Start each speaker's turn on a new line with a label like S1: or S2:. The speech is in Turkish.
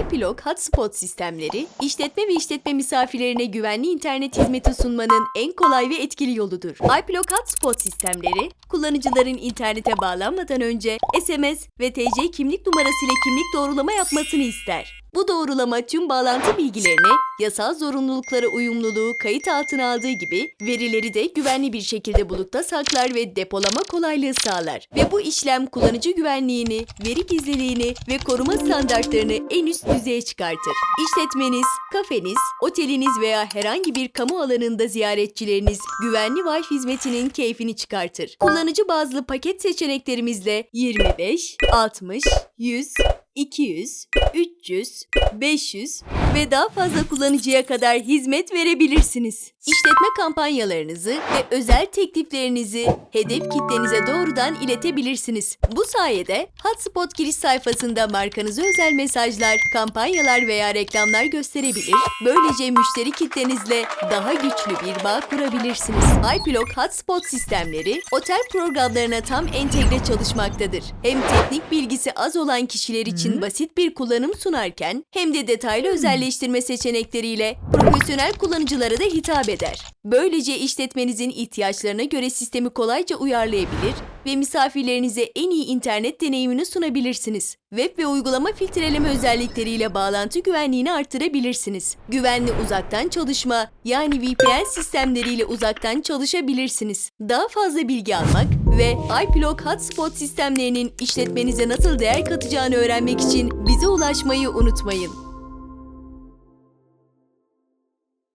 S1: iPilog Hotspot sistemleri, işletme ve işletme misafirlerine güvenli internet hizmeti sunmanın en kolay ve etkili yoludur. iPilog Hotspot sistemleri, kullanıcıların internete bağlanmadan önce SMS ve TC kimlik numarasıyla kimlik doğrulama yapmasını ister. Bu doğrulama tüm bağlantı bilgilerini, yasal zorunluluklara uyumluluğu kayıt altına aldığı gibi verileri de güvenli bir şekilde bulutta saklar ve depolama kolaylığı sağlar. Ve bu işlem kullanıcı güvenliğini, veri gizliliğini ve koruma standartlarını en üst düzeye çıkartır. İşletmeniz, kafeniz, oteliniz veya herhangi bir kamu alanında ziyaretçileriniz güvenli Wi-Fi hizmetinin keyfini çıkartır. Kullanıcı bazlı paket seçeneklerimizle 25, 60, 100, 200, 300, 500 ve daha fazla kullanıcıya kadar hizmet verebilirsiniz. İşletme kampanyalarınızı ve özel tekliflerinizi hedef kitlenize doğrudan iletebilirsiniz. Bu sayede Hotspot giriş sayfasında markanıza özel mesajlar, kampanyalar veya reklamlar gösterebilir. Böylece müşteri kitlenizle daha güçlü bir bağ kurabilirsiniz. iPilog Hotspot sistemleri otel programlarına tam entegre çalışmaktadır. Hem teknik bilgisi az olan kişiler için basit bir kullanım sunarken hem de detaylı özelleştirme seçenekleriyle profesyonel kullanıcılara da hitap eder. Böylece işletmenizin ihtiyaçlarına göre sistemi kolayca uyarlayabilir ve misafirlerinize en iyi internet deneyimini sunabilirsiniz. Web ve uygulama filtreleme özellikleriyle bağlantı güvenliğini artırabilirsiniz. Güvenli uzaktan çalışma yani VPN sistemleriyle uzaktan çalışabilirsiniz. Daha fazla bilgi almak ve iPilog Hotspot sistemlerinin işletmenize nasıl değer katacağını öğrenmek için bize ulaşmayı unutmayın.